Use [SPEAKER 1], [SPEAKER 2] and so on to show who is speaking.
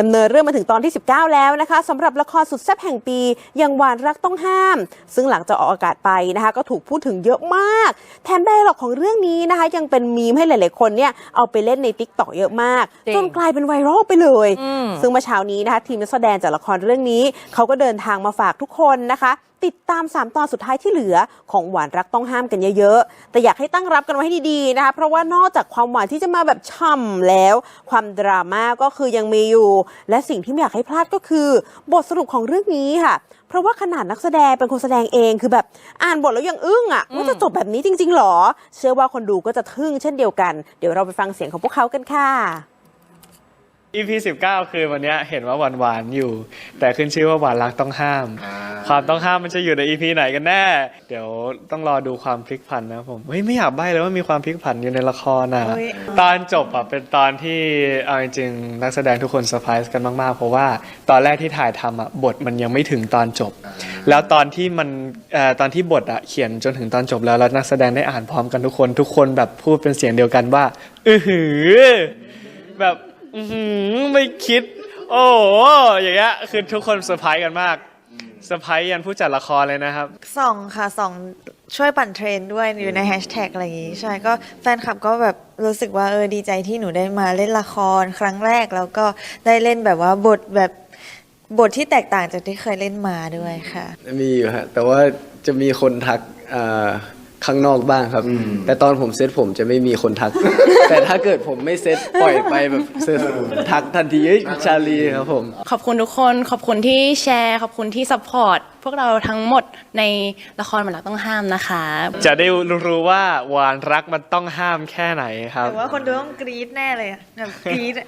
[SPEAKER 1] ดำเนินเรื่องมาถึงตอนที่ 19 แล้วนะคะสำหรับละครสุดแซ่บแห่งปีอย่างหวานรักต้องห้าม ซึ่งหลังจากออกอากาศไปนะคะ ก็ถูกพูดถึงเยอะมาก แถมไดร์ล็อกของเรื่องนี้นะคะ ยังเป็นมีมให้หลาย ๆ คนเนี่ยเอาไปเล่นในติ๊กต็อกเยอะมาก
[SPEAKER 2] จริง
[SPEAKER 1] จนกลายเป็นไวรัลไปเลย
[SPEAKER 2] อืม
[SPEAKER 1] ซึ่งเมื่อเช้านี้นะคะทีมนักแสดงจากละครเรื่องนี้เขาก็เดินทางมาฝากทุกคนนะคะ ติดตาม 3 ตอนสุดท้ายที่เหลือของหวานรักต้องห้ามกันเยอะๆ แต่อยากให้ตั้งรับกันไว้ให้ดีๆนะคะเพราะว่านอกจากความหวานที่จะมาแบบช่ำแล้ว ความดราม่าก็คือยังมีอยู่ และสิ่งที่ไม่อยากให้พลาดก็คือ บทสรุปของเรื่องนี้ค่ะ เพราะว่าขนาดนักแสดงเป็นคนแสดงเองคือแบบอ่านบทแล้วยังอึ้งอะว่าจะจบแบบนี้จริงๆหรอ เชื่อว่าคนดูก็จะทึ่งเช่นเดียวกัน เดี๋ยวเราไปฟังเสียงของพวกเขากันค่ะ
[SPEAKER 3] EP 19 คือวันเนี้ยเห็นว่าหวานหวานๆอยู่ แต่ขึ้นชื่อว่าหวานรักต้องห้าม ความต้องห้ามมันจะอยู่ใน EP ไหนกันแน่ เดี๋ยวต้องรอดูความพลิกผันนะผมเฮ้ยไม่อยากใบ้เลยว่ามีความพลิกผันอยู่ในละครอะ
[SPEAKER 2] เฮ้ย
[SPEAKER 3] ตอนจบอะเป็นตอนที่เอาจริงๆนักแสดงทุกคนเซอร์ไพรส์กันมากๆ เพราะว่าตอนแรกที่ถ่ายทำอะบทมันยังไม่ถึงตอนจบ แล้วตอนที่มันเอ่อตอนที่บทอะเขียนจนถึงตอนจบแล้วแล้วนักแสดงได้อ่านพร้อมกันทุกคน ทุกคนแบบพูดเป็นเสียงเดียวกันว่าอือหือ แบบ อื้อหือไม่คิด โอ้โหอย่างเงี้ยคือทุกคนเซอร์ไพรส์กันมาก เซอร์ไพรส์ยันผู้จัดละครเลยนะครับ
[SPEAKER 4] ส่องค่ะส่องช่วยปั่นเทรนด์ด้วยอยู่ในแฮชแท็กอะไรอย่างงี้ใช่ก็แฟนคลับก็แบบรู้สึกว่าเออดีใจที่หนูได้มาเล่นละครครั้งแรกแล้วก็ได้เล่นแบบว่าบทแบบบทที่แตกต่างจากที่เคยเล่นมาด้วยค่ะ
[SPEAKER 5] มีอยู่ฮะแต่ว่าจะมีคนทักอ่า ข้างนอกบ้างครับ แต่ตอนผมเซตผมจะไม่มีคนทัก แต่ถ้าเกิดผมไม่เซตปล่อยไปแบบเซตทักทันทีเอ้ยชาลีครับผม
[SPEAKER 6] ขอบคุณทุกคน ขอบคุณที่แชร์ ขอบคุณที่ซัพพอร์ตพวกเราทั้งหมดในละครมันรักต้องห้ามนะคะ
[SPEAKER 3] จะได้รู้ว่าหวานรักมันต้องห้ามแค่ไหนครับ
[SPEAKER 4] แต่ว่าคนดูต้องกรี๊ดแน่เลยอะแบบกรี๊ดอะ